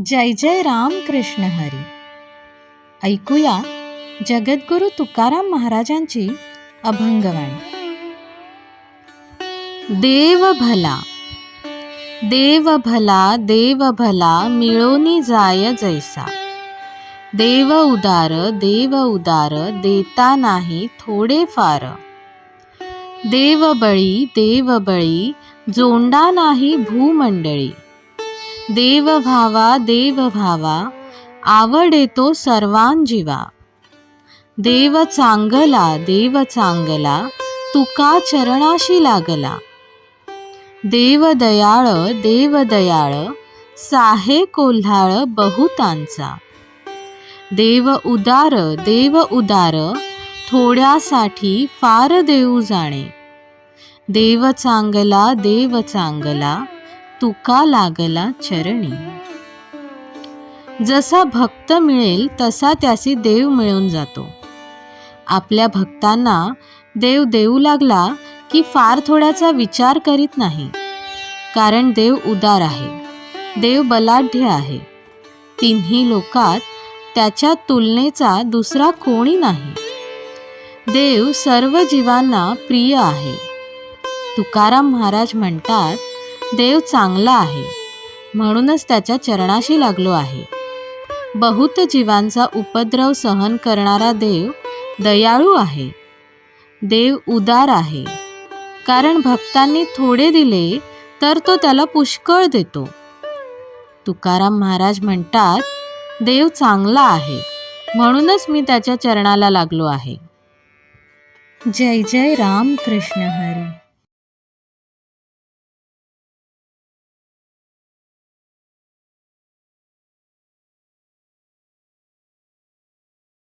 जय जय राम कृष्ण हरी. ऐकूया जगद्गुरु तुकाराम महाराजांची अभंगवाणी. देव भला देव भला देव भला मिळोनी जाय जैसा. देव उदार देव उदार देता नाही थोडे फार देव बळी देव बळी जोंडा नाही भूमंडळी. देव भावा देव भावा आवडेतो सर्वांजीवा. देव चांगला देव चांगला तुका चरणाशी लागला. देव दयाळ देव दयाळ साहे कोल्हाळ बहुतांचा. देव उदार देव उदार थोड्यासाठी फार देऊ जाणे. देव चांगला देव चांगला तुका लागला चरणी. जसा भक्त मिळेल तसा त्यासी देव मिळून जातो. आपल्या भक्तांना देव देऊ लागला की फार थोड्याचा विचार करीत नाही. कारण देव उदार आहे. देव बलाढ्य आहे. तिन्ही लोकात त्याच्या तुलनेचा दुसरा कोणी नाही. देव सर्व जीवांना प्रिय आहे. तुकाराम महाराज म्हणतात देव चांगला आहे. म्हणूनच त्याच्या चरणाशी लागलो आहे. बहुत जीवांचा उपद्रव सहन करणारा देव दयाळू आहे. देव उदार आहे. कारण भक्तांनी थोडे दिले तर तो त्याला पुष्कळ देतो. तुकाराम महाराज म्हणतात देव चांगला आहे. म्हणूनच मी त्याच्या चरणाला लागलो आहे. जय जय राम कृष्ण हरी.